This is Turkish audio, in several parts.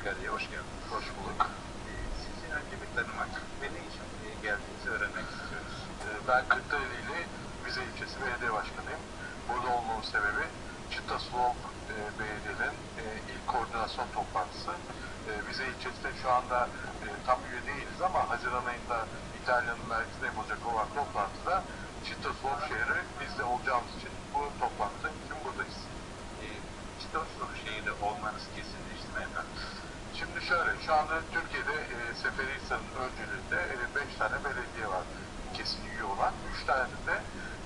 Sakarya'ya hoş geldiniz. Hoş bulduk. Ee, Sizi önce bir tanımak ve ne için geldiğinizi öğrenmek istiyoruz. Ee, Ben Kırklareli Vize ilçesi belediye başkanıyım. Burada olmamın sebebi Çitaslov e, Belediye'nin e, ilk koordinasyon toplantısı. E, ilçesinde şu anda e, tam üye değiliz ama Haziran ayında İtalya'nın merkezinde yapılacak olan toplantıda Çitaslov şehri biz de olacağımız için bu toplantı için buradayız. Çitoslu şehirde olmanız kesinleşti? Şimdi şöyle, şu anda Türkiye'de e, Seferihisar'ın öncülüğünde 5 tane belediye var kesin üye olan. 3 tane de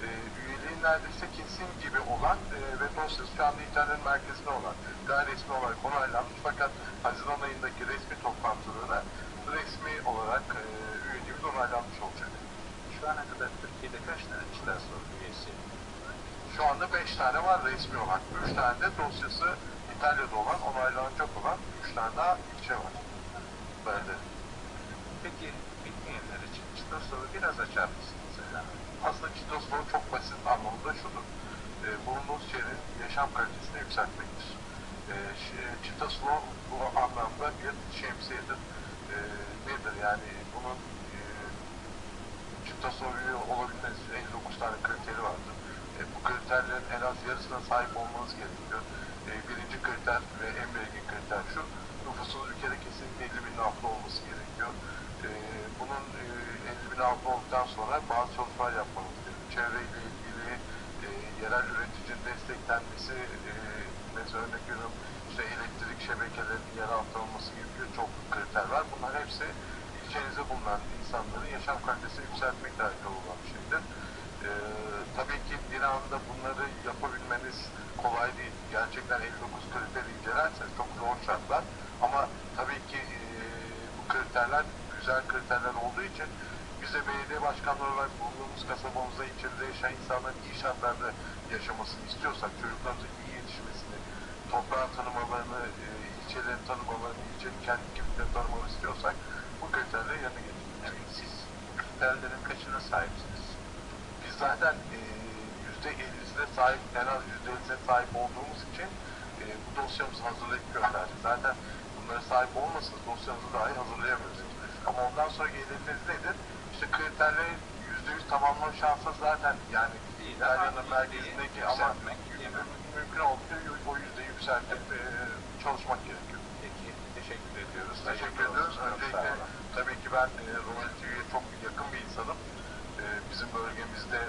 e, üyeliğin neredeyse kesin gibi olan e, ve dosyası şu anda internet merkezinde olan gayri resmi olarak onaylanmış fakat Haziran ayındaki resmi toplantılara resmi olarak e, üyeliğimiz onaylanmış olacak. Şu ana kadar Türkiye'de kaç tane Çitoslu üyesi? Şu anda 5 tane var resmi olan. 3 tane de dosyası İtalya'da olan, onaylanacak olan 3 tane daha ilçe var. Belediye. Peki bilmeyenler için Çitoslu'yu biraz açar mısınız efendim? Aslında Çitoslo çok basit anlamda şudur. E, bulunduğumuz şehrin yaşam kalitesini yükseltmektir. E, şi- Çitoslo bu anlamda bir şemsiyedir. E, nedir yani bunun e, Çitoslo üye olabilmesi için 59 tane kriteri vardır. E, bu kriterlerin en az yarısına sahip olmanız gerekiyor. E, birinci kriter ve en belirgin kriter şu, nüfusun ülkede kesinlikle 50 binin altında olması gerekiyor. E, bunun e, 50 bin altında olduktan sonra bazı çalışmalar yapmanız gerekiyor. Çevreyle ilgili e, yerel üreticinin desteklenmesi, e, mesela örnek veriyorum işte elektrik şebekelerinin yer altı olması gibi birçok kriter var. Bunlar hepsi ilçenizde bulunan insanların yaşam kalitesini yükseltmekle alakalı olan bir Gerçekten 59 kriteri incelerseniz çok zor şartlar. Ama tabii ki e, bu kriterler güzel kriterler olduğu için biz de belediye başkanları olarak bulunduğumuz kasabamızda, ilçemizde yaşayan insanların iyi şartlarda yaşamasını istiyorsak, çocuklarımızın iyi yetişmesini, toprağın tanımalarını, e, ilçelerin tanımalarını, ilçenin kendi kimliklerini tanımalarını istiyorsak bu kriterleri yerine getirmek. Yani siz kriterlerin kaçına sahipsiniz? Biz zaten e, %50'sine sahip, en az yüzde 50'sine sahip olduğumuz için e, bu dosyamızı hazırlayıp gönderdik. Zaten bunlara sahip olmasanız dosyamızı dahi hazırlayamıyorsunuz. Ama ondan sonra hedefiniz nedir? İşte kriterleri yüzde yüz tamamlama şansı zaten yani İtalya'nın merkezindeki ama mümkün olduğunca o yüzdeyi yükseltip e, çalışmak gerekiyor. Peki teşekkür ediyoruz. Teşekkür Hayırlı ediyoruz. Öncelikle tabii ki ben e, Rumeli TV'ye çok yakın bir insanım. E, bizim bölgemizde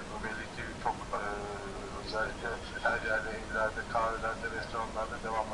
özellikle her